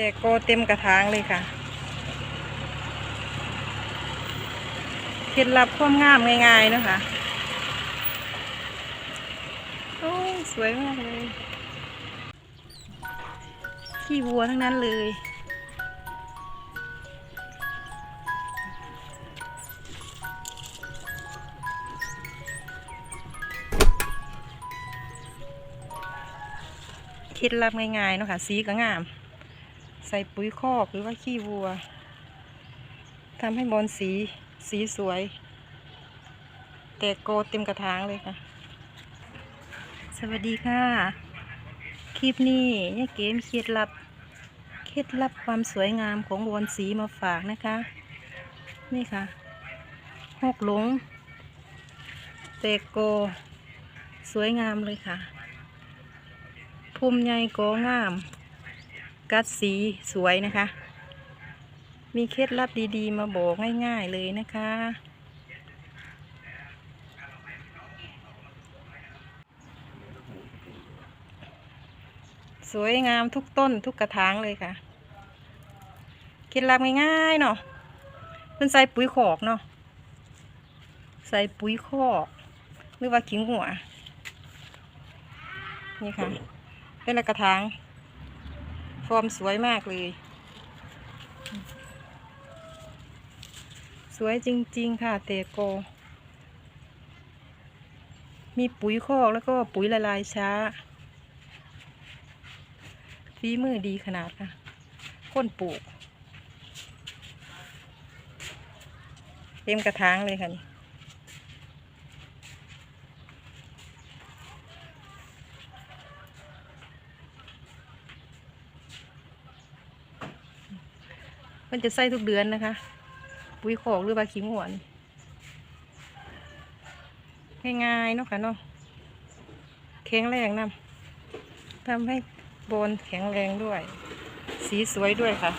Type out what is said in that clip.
แต่โกเต็มกระถางเลยค่ะเคล็ดลับความงามง่ายๆนะคะโอ้สวยมากเลยขี้วัวทั้งนั้นเลยเคล็ดลับง่ายๆเนาะค่ะสีก็งาม ใส่ปุ๋ยคอกหรือว่าขี้วัวทำให้บอลสีสีสวย แต่โกเต็มกระถางเลยค่ะ สวัสดีค่ะ คลิปนี้เนี่ยเกมเคล็ดลับ เคล็ดลับความสวยงามของบอลสีมาฝากนะคะ นี่ค่ะหกหลงเตโก สวยงามเลยค่ะ ภูมิใหญ่โกงาม กัดสีสวยนะคะ มีเคล็ดลับดีๆ มาบอกง่ายๆเลยนะคะ สวยงามทุกต้นทุกกระถางเลยค่ะ เคล็ดลับง่ายๆเนาะเป็นใส่ปุ๋ยขอกเนาะใส่ปุ๋ยคอกหรือว่าขิงหัว นี่ค่ะ เป็นละกระถาง ฟอร์มสวยมากเลย สวยจริง ๆ ค่ะเตโก มีปุ๋ยคอกแล้วก็ปุ๋ยละลายช้าฝีมือดีขนาดค่ะคนปลูก เต็มกระถางเลยค่ะนี่ มันจะใส่ทุกเดือนนะคะ ปุ๋ยขอกหรือว่าขี้หวนง่ายๆเนาะค่ะเนาะแข็งแรงนำทำให้โบนแข็งแรงด้วย สีสวยด้วยค่ะ